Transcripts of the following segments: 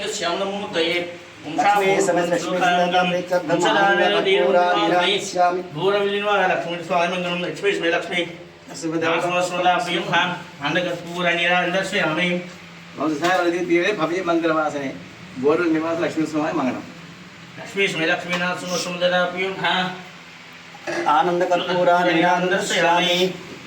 వినాయక శ్యామలమూర్తయే లక్ష్మీ శ్యామి లక్ష్మీ భవ్య మందిరవాసనే బోరు నివాస లక్ష్మీ స్వామి మంగళం లక్ష్మీ శ్రీ లక్ష్మీనాథ సుందర ఆనంద కర్పూరా నిరాందర్శయామి సాలగ్రామ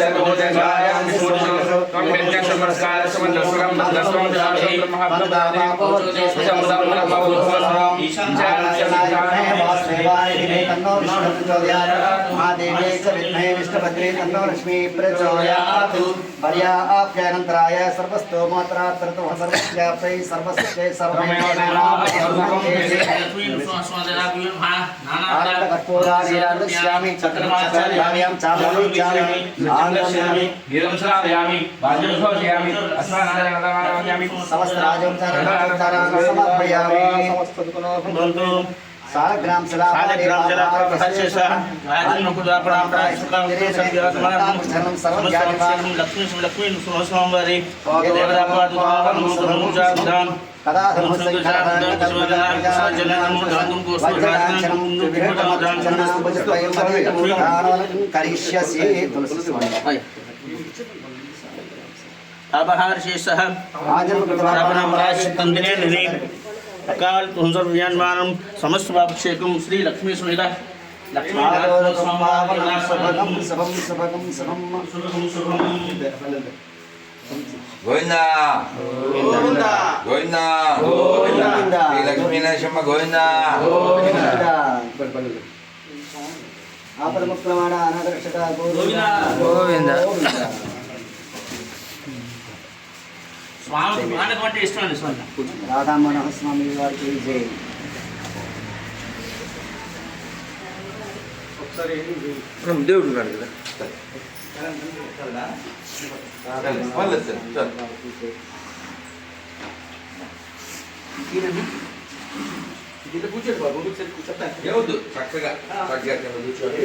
しゃいませ。महादेवे च विद्महे विष्णुभद्रे तन्नो लक्ष्मी प्रचोदयात् पर्याप्यानन्तराय सर्वस्तोमात्रात्रतो सर्वस्याप्तै सर्वस्यै सर्वमेव आनन्दकर्पूरानिरादृश्यामि चक्रमाचार्यां चामरामि आनन्दयामि గీతం శ్రావయామి వాద్యం ఘోషయామి అస్మానాయామి समस्तराजं समर्पयामि सालग्राम सालग्राम जला प्रभाशेषः राजन्मुकुदापणां सर्वं सर्वं ज्ञानवान् लक्ष्मी लक्ष्मी सुमस्वामवारी देवरापादुदां कदा करिष्यसि अपहारशेषः रावणमराशितन्दिने निने अकाल तुंसर विज्ञानमानं समस्त पापक्षेकं श्री लक्ष्मी सुनिता लक्ष्मी सबकं सबं सबकं सबं గోవిందా గోవిందా శ్రీ లక్ష్మీనరసింహ గోవిందా ఆపదముక్రమాణ అనాదర్శక గోవింద. స్వామి మనకు అంటే ఇష్టం స్వామి రాధామోహన స్వామి. వారికి జై. దేవుడు ఉన్నాడు కదా. ఏవద్దు చక్కగా. చక్కగా కూర్చోండి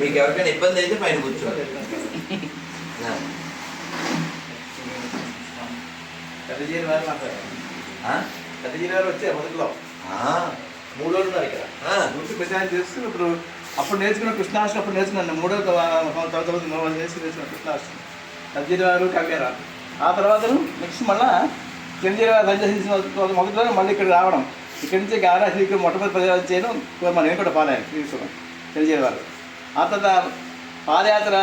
మీకు ఎవరికైనా ఇబ్బంది అయితే పైన కూర్చోండి ఆ. వారు మాట్లాడారు. ఆ? వారు వచ్చే మొదట్లో. మూడు రోజులు ఉన్నారు ఇక్కడ. గుర్తు ప్రచారం చేస్తూ ఇప్పుడు అప్పుడు నేర్చుకున్న కృష్ణాష్టమి అప్పుడు నేర్చుకున్నాను మూడో తర్వాత తర్వాత నేర్చుకుని నేర్చుకున్న కృష్ణాష్టమి. పెద్దజీని వారు కవ్యారా ఆ తర్వాత నెక్స్ట్ మళ్ళీ చిరంజీవి గారు సంచరించిన మొదటి రోజు మళ్ళీ ఇక్కడ రావడం. ఇక్కడి నుంచి గారా శ్రీకృష్ణ మొట్టమొదటి ప్రచారం చేయడం మనం ఏం కూడా పాలయ్యాను శ్రీకృష్ణ చిరంజీవి గారు ఆ తర్వాత పాదయాత్ర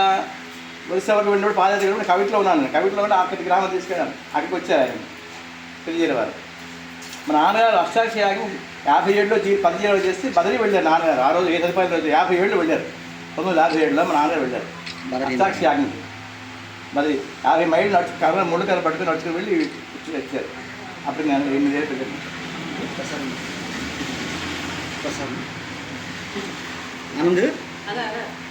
ఒరిస్సా వరకు వెళ్ళినప్పుడు పాదయాత్ర వెళ్ళినప్పుడు కవిట్లో ఉన్నాను నేను. కవిట్లో ఉండి అక్కడికి గ్రామం తీసుకెళ్ళాను. అక్కడికి వచ్చారు ఆయన. చిరంజీవి వారు మా నాన్నగారు అష్టాక్షి యాగం యాభై ఏడులో జీ పదిహేడు చేసి బదిలీ వెళ్ళారు నాన్నగారు. ఆ రోజు ఏ సదుపాయం రోజు యాభై ఏళ్ళు వెళ్ళారు. పంతొమ్మిది యాభై ఏడులో మా నాన్నగారు వెళ్ళారు. అష్టాక్షి యాగం మరి యాభై మైళ్ళు నడుచు కర్ర ముళ్ళు కర్ర పట్టుకుని నడుచుకుని వెళ్ళి వచ్చి వచ్చారు. అప్పుడు నేను ఎనిమిది ఏళ్ళు పెట్టాను ఆనంద్?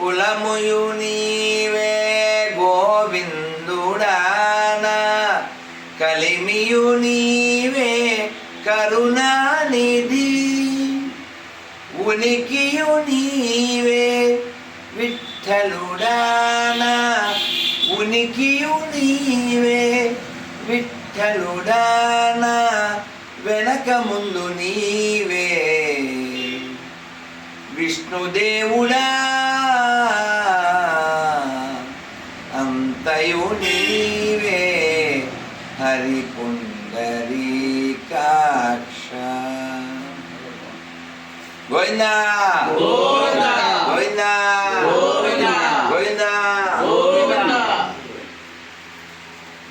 కులముయు నీవే గోవిందుడాన. కలిమియు నీవే కరుణానిధి. ఉనికియు నీవే విఠలుడాన. ఉనికియు నీవే విఠలుడాన. వెనక ముందు నీవే. విష్ణుదేవుడా గోవిందా గోవిందా. గోవిందా గోవిందా. గోవిందా గోవిందా.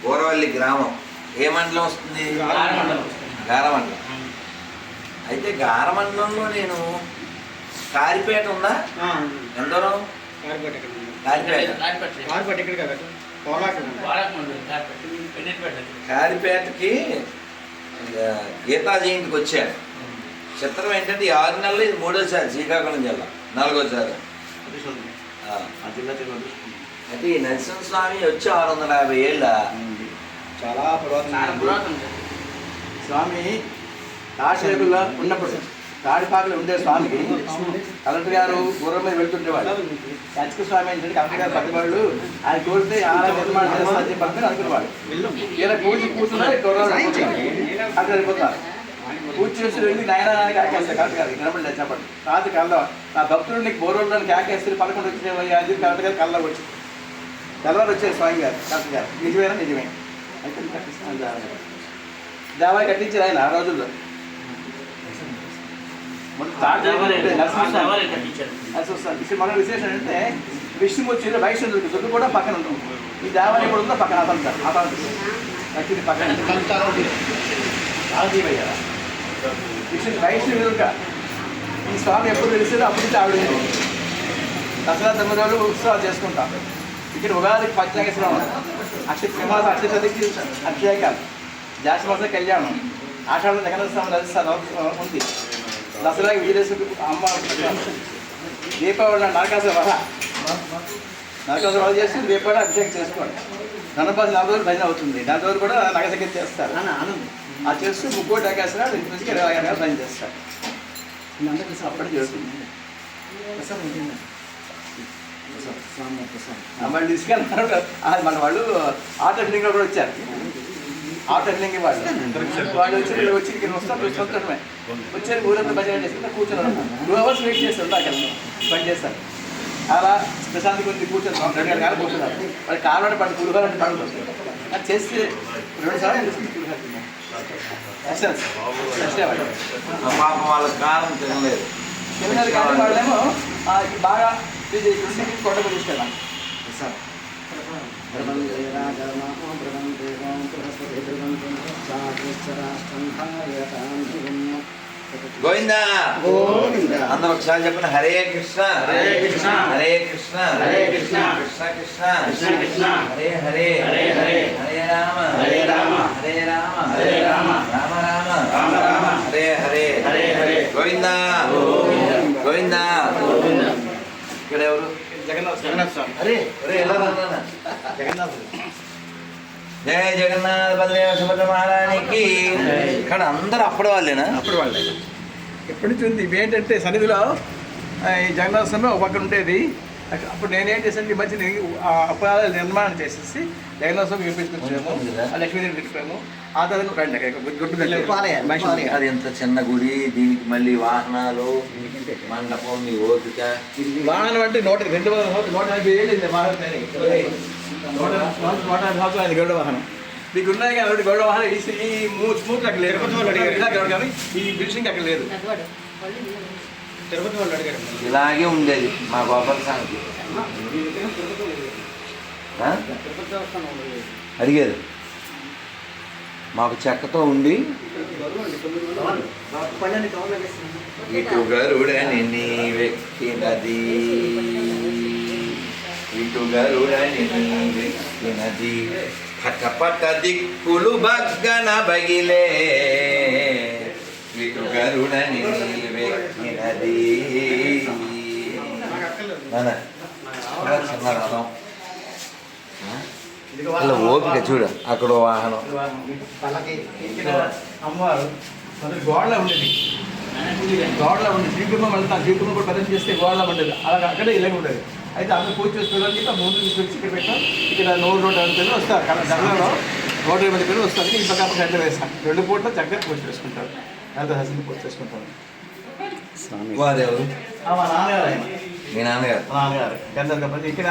గోరవల్లి గ్రామం ఏ మండలం వస్తుంది గారమండలం. గారమండలం అయితే గారమండలంలో నేను కారిపేట ఉందా ఎంత దూరం కారిపేట రాజపేట. కార్పొరేట్ ఇక్కడ కదా వాడకమండలం, రాజపేట. పెద్దపేట. కారిపేటకి గీతా జయంతికి వచ్చాను చిత్రం ఏంటంటే ఈ ఆరు నెలలు ఇది మూడోసారి శ్రీకాకుళం జిల్లా నాలుగోసారి అయితే ఈ నరసింహస్వామి వచ్చి ఆరు వందల యాభై ఏళ్ళ. చాలా పురాతన చాలా పురాతనం ఇది. స్వామి తాడిశేకుల్లో ఉన్నప్పుడు తాడిపాకలో ఉండే స్వామికి కలెక్టర్ గారు గుర్రం మీద వెళ్తుండేవాడు యాచక స్వామి ఏంటంటే కలెక్టర్ గారు పెద్దవాళ్ళు ఆయన కోరితే ఆలయ నిర్మాణం చేస్తారని చెప్పి అనుకునేవాడు ఇలా పూజ కూర్చున్నా గుర్రం అక్కడ వెళ్ళిపోతారు. పూజ చేసి వెళ్ళి నాయన కాకేస్తారు కలెక్టర్ గారు నిలబడి లేచినప్పుడు రాత్రి కళ్ళ నా భక్తుడు నీకు బోరోళ్ళని కాకేస్తారు పదకొండు వచ్చిన అది కలెక్టర్ గారు కళ్ళ వచ్చి. తెల్లవారు వచ్చారు స్వామి గారు కలెక్టర్ గారు. నిజమేనా నిజమే? అయితే కట్టిస్తాను దేవాలయం దేవాలయం కట్టించారు ఆయన ఆ రోజుల్లో. మన విశేషం ఏంటంటే విష్ణుమూర్తి వైష్ణవుడికి దొడ్డు కూడా పక్కన ఉంటుంది ఈ దేవాలయం కూడా ఉందో? పక్కన అతంత కట్టింది పక్కన. వైష్ణవిక ఈ స్వామి ఎప్పుడు తెలిసేదో అప్పుడు ఆవిడ దసరా తొమ్మిది రోజులు ఉత్సవాలు చేసుకుంటాం. ఇక్కడ ఉగాదికి పంచాంగేశ్వరం అక్షయ సింహాస అక్షయ చదికి అభిషేకాలు కళ్యాణం. ఆషాఢం జగన్నాథ స్వామి రథోత్సవం ఉంది. దసరాకి విజయదశమి అమ్మ దీపావళి నరకాసు నరకాసుర నరకాసు నరకాసుర చేసి దీపావళి అభిషేకం చేసుకోండి. ధనపాసి నాలుగు రోజులు భజన అవుతుంది. దాని రోజు కూడా నగసకి చేస్తారు. అని ఆనందం ఆ చేస్తూ ముక్కోటి ఆకాశరాడు ఇంటి నుంచి ఇరవై ఆరు నెలలు భజన చేస్తారు. అప్పటి జరుగుతుంది. ఆ వాళ్ళు తీసుకెళ్ళినారు ఆ మన వాళ్ళు ఆటో ఫిల్లింగ్ కూడా వచ్చారు ఆటో ఫిల్లింగ్ వాళ్ళు. వాళ్ళు వచ్చి ఇక్కడ వచ్చి ఇక్కడ వస్తారు వచ్చి వచ్చారు ఊరంతా భజన చేసుకుంటే కూర్చున్నారు. టూ అవర్స్ వెయిట్ చేస్తారు అక్కడ పని చేస్తారు. అలా ప్రశాంతి కొద్ది కూర్చొని రెండు గంటల కూర్చున్నారు వాళ్ళు కాలం పడి పులిహోర అంటే పడుతుంది అది చేస్తే రెండు సార్లు పాపం వాళ్ళ కారం తినలేదు. తిన్నారు కానీ వాళ్ళేమో బాగా ఇది కృష్ణకి కొండకు తీసుకెళ్ళాం గోవిందా గోవింద. అందరూ ఒకసారి చెప్పండి హరే కృష్ణ. హరే కృష్ణ. హరే కృష్ణ. హరే కృష్ణ. కృష్ణ కృష్ణ. కృష్ణ కృష్ణ. హరే హరే. హరే హరే. హరే రామ. హరే రామ. హరే రామ. హరే రామ. రామ. రామ రామ. రామ. హరే హరే. హరే హరే. గోవిందా. గోవింద. ఇక్కడ ఎవరు జగన్నాథ్ జగన్నాథ్ స్వామి. అరే. అరే ఎలా జగన్నాథ్. జయ జగన్నాథ్ బలదేవ సుభద్ర మహారాణికి ఇక్కడ అందరు అప్పటి వాళ్ళేనా? అప్పుడు వాళ్ళే. ఎప్పటి నుంచి ఉంది? ఇవేంటంటే సన్నిధిలో ఈ జగన్నాథ స్వామి ఒక పక్కన ఉండేది. అప్పుడు నేనేం చేశాను ఈ మధ్య నేను ఆ అపరాధాలు నిర్మాణం చేసేసి జగన్నాథ స్వామి లక్ష్మీదేవి తిరిపాము ఆ తర్వాత రండి పెట్టాము. అది ఎంత చిన్న గుడి దీనికి మళ్ళీ వాహనాలు మండపం మీ ఓపిక. వాహనం అంటే నూట రెండు వందల నూట యాభై ఏళ్ళు వాహనం. నూట నూట యాభై అయింది గరుడ వాహనం. మీకు ఉన్నాయి కానీ ఒకటి గరుడ వాహనం ఈ ఈ మూ- స్మూత్ అక్కడ లేదు కానీ ఈ బిల్డింగ్ అక్కడ లేదు. ఇలాగే ఉండేది మా గోపాల ఆ? అడిగారు. మాకు చెక్కతో ఉండి ఇటు గరుడని నీ వెక్కినది ఇటు గరుడని నీ వెక్కినది పట పట దిక్కులు బగ్గన బగిలే. ఇటు గరుడని చిన్న రథం అలా ఓపిక చూడు అక్కడ వాహనం. అమ్మవారు మొదటి గోడలో ఉండేది. గోడలో ఉండేది. శ్రీకుర్మం వెళ్తా శ్రీకుర్మం కూడా ప్రదర్శన చేస్తే గోడలో ఉండేది. అలాగే అక్కడే ఇలాగ ఉండేది. అయితే అందరూ పూజ చేసుకోవడానికి చెప్పి ముందు తీసుకొచ్చి ఇక్కడ పెట్టాం. ఇక్కడ నూరు నూట యాభై పేరు వస్తారు. కానీ దగ్గరలో నూట ఇరవై పేరు వస్తారు. ఈ పక్క గంట వేస్తాం. రెండు పూట చక్కగా పూజ చేసుకుంటారు. ఎంత హసన్ పూజ చేసుకుంటారు వారెవరు ఆ, మా నాన్నగారు ఆయన. మీ నాన్నగారు? నాన్నగారు. గంధర్ గణపతి ఇక్కడ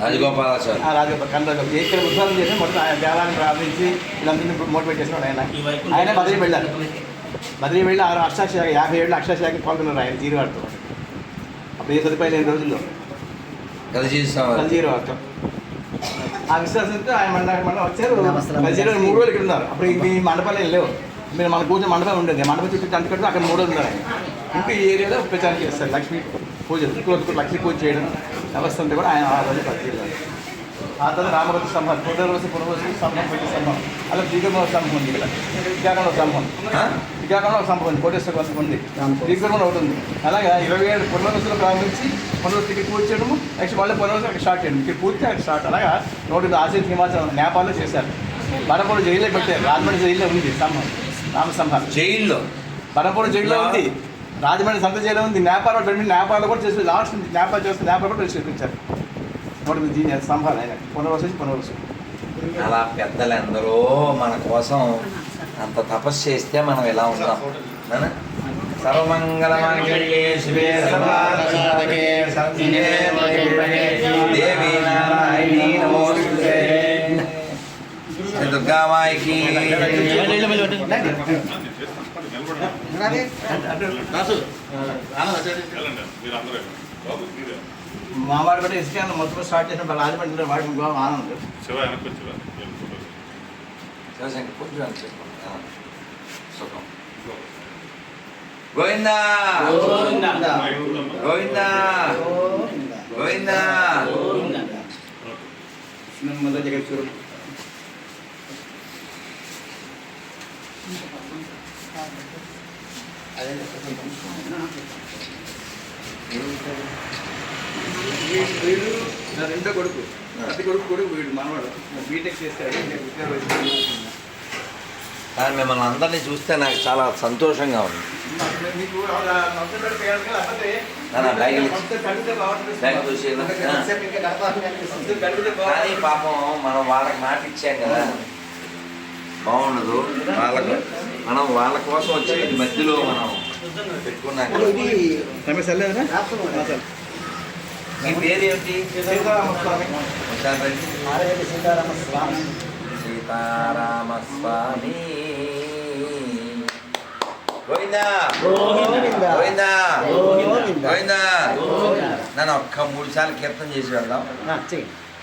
రాజగోపాలాచారి ఆ రాజు కన్నడ ఇక్కడ ఉద్ధారం చేసి మొదట ఆయన దేవాలయం ప్రార్థించి వీళ్ళందరినీ మోటివేట్ చేసిన ఆయన. ఈ ఆయన బదిలీ వెళ్ళారు బదిలీ వెళ్ళి ఆరు అష్టాశాఖ యాభై ఏళ్ళు అష్టాశాఖ పాల్గొన్నారు ఆయన జీరవాడతో అప్పుడు ఏ సదుపాయం లేని రోజుల్లో? కలిసి అది జీరవాడతో ఆ విశ్వాసంతో ఆయన మన మన వచ్చారు. మూడు రోజులు ఇక్కడ ఉన్నారు. అప్పుడు మీ మండపాలు లేవు. మీరు మన కూర్చొని మండపం ఉండేది. మండపం చుట్టూ అంటు కట్టు అక్కడ మూడు ఆయన. ఇంకా ఈ ఏరియాలో ప్రచారం చేస్తారు. లక్ష్మీ పూజలు ఇక్కడ లక్ష్మీ పూజ చేయడం వ్యవస్థ ఉంటే కూడా ఆయన ఆ రోజు పరిచయం ఆ తర్వాత రామరథ స్తంభం పునర్వసి పునర్వసి స్తంభం పెట్టి స్తంభం అలా దిగమ స్తంభం ఉంది ఇక్కడ. శ్రీకాకుళం స్తంభం శ్రీకాకుళం ఒక స్తంభం ఉంది. కోటేశ్వర స్తంభం ఉంది. శ్రీకాకుళం ఒకటి ఉంది. అలాగా ఇరవై ఏడు పునర్వసులు ప్రారంభించి పునర్వసి ఇక్కడ పూజ చేయడము. నెక్స్ట్ మళ్ళీ పునర్వసి అక్కడ స్టార్ట్ చేయడం. ఇక్కడ పూర్తి అక్కడ స్టార్ట్. అలాగా నోటి ఆశీర్ హిమాచలం నేపాల్లో చేశారు. బరపూడి జైల్లో పెట్టారు. రాజమండ్రి జైల్లో ఉంది స్తంభం రామస్తంభాలు జైల్లో. బరపూడి జైల్లో ఉంది. రాజమండ్రి సంత జైల్లో ఉంది. నేపాల్లో రెండు నేపాల్లో కూడా చేసి లాస్ట్ నేపాల్ చేస్తే నేపాల్ కూడా చేసి చూపించారు. నోటి దీని స్తంభాలు ఆయన పునర్వసి పునర్వసి అలా పెద్దలు ఎందరో మన కోసం అంత తపస్సు చేస్తే మనం ఇలా ఉన్నాం. నాన్న? సర్వమంగళమాంగళ్యే శివే త్ర్యంబకే దేవీ నారాయణీ నమోస్తుతే శ్రీ దుర్గామాయికి. మా వాడు కూడా ఇసుక మొత్తం స్టార్ట్ చేసిన రాజమండ్రి వాడి ఆనంద్. సుఖం గోవిందా. గోవిందా. గోవిందా. గోవిందా. మొదటి జగత్తుడు వీడు నా రెండో కొడుకు అతి కొడుకు కొడుకు వీడు మనవాడు బీటెక్ చేస్తాడు కానీ మిమ్మల్ని అందరినీ చూస్తే నాకు చాలా సంతోషంగా ఉంది. మీకు బాగుంటుంది. కానీ పాపం మనం వాళ్ళకి మాట ఇచ్చాం కదా. బాగుండదు. వాళ్ళకు మనం వాళ్ళ కోసం వచ్చి మధ్యలో మనం పెట్టుకున్నాం. మీ సీతారామస్వామి. సీతారామ సీతారామస్వామి. గోవిందా. గోవిందా. గోవిందా. నన్ను ఒక్క మూడు సార్లు కీర్తన చేసి వెళ్దాం.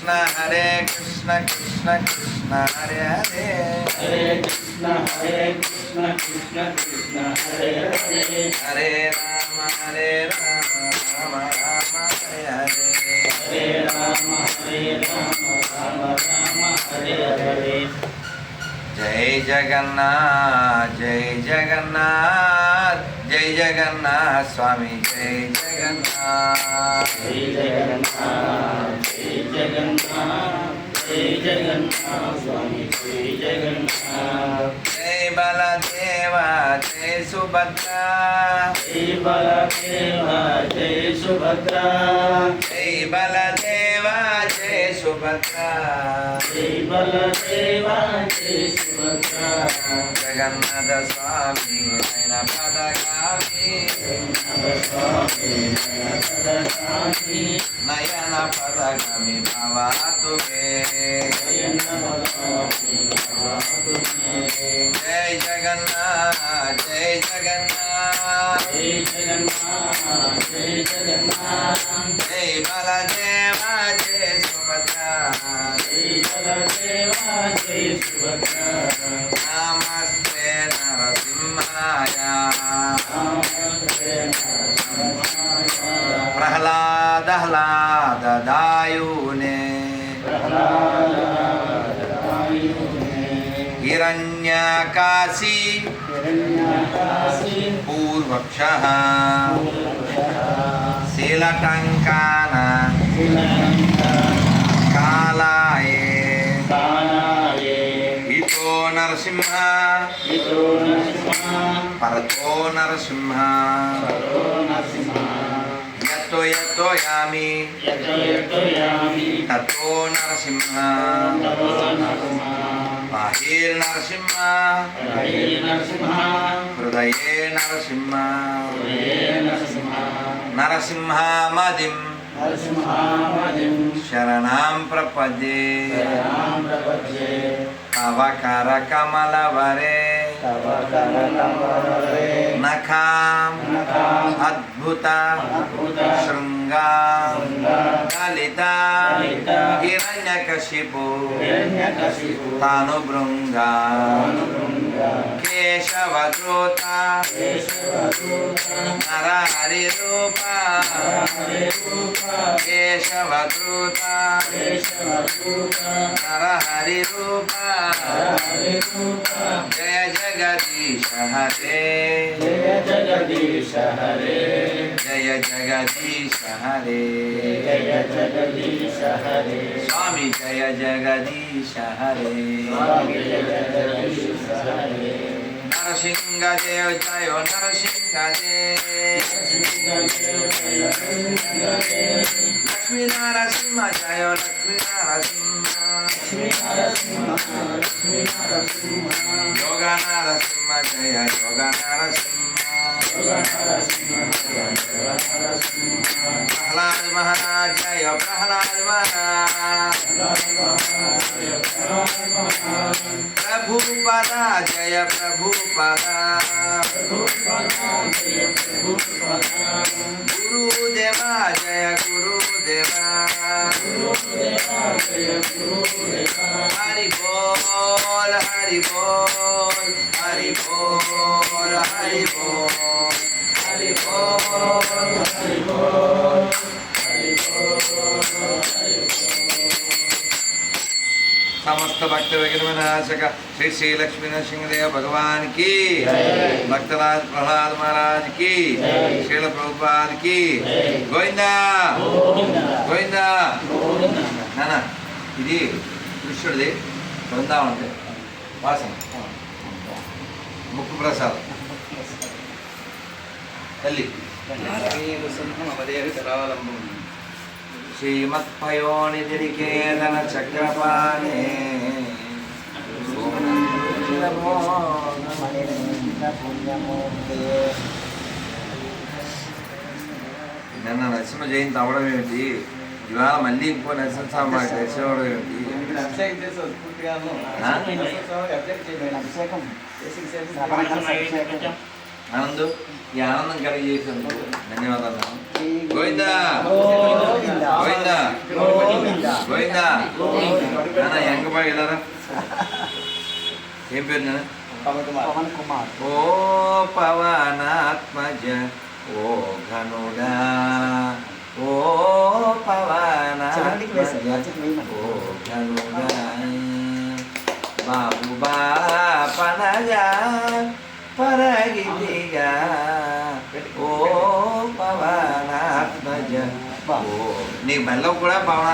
కృష్ణ హరే కృష్ణ కృష్ణ కృష్ణ హరే హరే. హరే కృష్ణ హరే కృష్ణ కృష్ణ కృష్ణ హరే హరే. హరే రామ హరే రామ రామ రామ హరే హరే. హరే రామ హరే రామ రామ రామ హరే హరే. జై జగన్నాథ్ జై జగన్నాథ్ జై జగన్నాథ్ స్వామి జై జగన్నాథ్. జై జగన్నాథ్. జగన్నాథ్ జై జగన్నాథ్ స్వామి జై జగన్నాథ్ జై బలదేవ జై సుభద్రా. జై బలదేవ జై సుభద్రా. జై బలదేవ జై సుభద్రా. జై బలదేవ జై సుభద్రా జగన్నాథ స్వామి నయన పదగామి నయన పదగామి భవతు జై జగన్నాథ్ జై జగన్నాథ్ జై జగన్నాథ్ జై జగన్నాథ్ జై బలదేవ జై సుభద్రా జై బలదేవ జై సుభద్రా నమస్తే. పూర్వక్ష శీలటంకాన కాలాయే. ఇతో నరసింహ. పరతో నరసింహ. యతో యత్తోయామి తత్తో నరసింహ. బాహిర్ నరసింహ. హృదయే నరసింహ. నరసింహామదిం శరణాం ప్రపద్యే. తవ కర కమలవరే నఖాం అద్భుత శృంగా లలిత హిరణ్యకశిపు తాను భృంగా కేశవద్రోత నరహరి రూప केशव कृता नर हरि रूपा जय जगदीश हरे जय जगदीश हरे जय जगदीश हरे जय जगदीश हरे स्वामी जय जगदीश हरे स्वामी जय जगदीश हरे కేశవద్రోత నరహరి రూప జయ జగదీశ హరే జయ జగదీశ హరే జయ జగదీశ హరే జయ జగదీశ హరే స్వామి జయ జగదీశ హరే స్వామి జయ జగదీశ హరే నరసింహ జయ జయ నరసింహ జయ లక్ష్మీ నరసింహ జయ లక్ష్మీ నరసింహ యోగ నరసింహ జయ యోగ నరసింహ ప్రహ్లాద్ మహారాజ్ జయ ప్రహ్లాద్ మహారాజ్. ప్రభుపద జయ ప్రభుపద. గురుదేవ జయ గురుదేవ. హరి బోల్ హరి బోల్. సమస్త భక్త విగ్రహనాశక శ్రీ శ్రీ లక్ష్మీ నరసింహదేవ భగవాన్కి భక్తరాజ్ ప్రహ్లాద్ మహారాజ్కి శీల ప్రభుపాద్కి గోవిందా. గోవిందా. నాన్న ఇది కృష్ణుడిది బృందావనం ఉంది. వాసన. ముక్కు ప్రసాదం తల్లి. శ్రీమత్పయోనిధికేతన చక్రపాణే నిన్న నరసింహ జయంతి అవడం ఏమిటి? ఇవాళ మళ్ళీ ఇంకో నరసింహస్వామి మాకు దర్శనం అవడం ఏమిటి? ఆనందు ఈ ఆనందం కలిగజేసినందుకు ధన్యవాదాలు. గోవిందా గోవిందా గోవిందా గోవిందా గోవిందా నాన్న ఎంకబా వెళ్ళారా ఏం పేరు నాన్న పవన్ కుమార్ పవన్ కుమార్ ఓ పవనాత్మజ ఓ ఘనుడా ఓ చివరికి వేశారు పవనాత్మజ అచ్చకి వేయమని ఓ ఘనుడా బాబు బాపనజా పరగిదిగా ఓ పవనాత్మజ. ఓ నీ మెల్ల కూడా పవన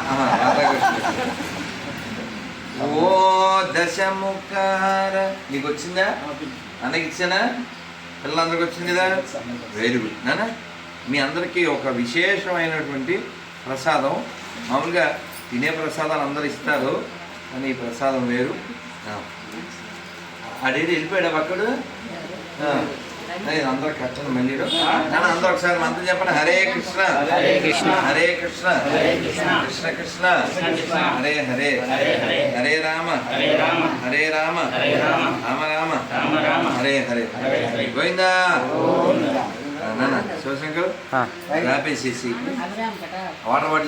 ఓ దశముఖార. నీకు వచ్చిందా? అన్నకి ఇచ్చానా? పిల్లలందరికి వచ్చింది కదా? వెరీ గుడ్ నానా మీ అందరికీ ఒక విశేషమైనటువంటి ప్రసాదం. మామూలుగా తినే ప్రసాదాలు అందరు ఇస్తారు కానీ ఈ ప్రసాదం వేరు. అడేది వెళ్ళిపోయాడు అక్కడు అందరు కట్టండి మళ్ళీ అందరూ ఒకసారి మంత్రం చెప్పండి. హరే కృష్ణ. హరే కృష్ణ. హరే కృష్ణ. హరే కృష్ణ. కృష్ణ. హరే హరే. హరే రామ. హరే రామ. హరే రామ. హరే రామ. రామ రామ. రామ రామ. హరే హరే. హరే హరే. గోవిందా. శివశంకర్. రాపేసేసి వాటర్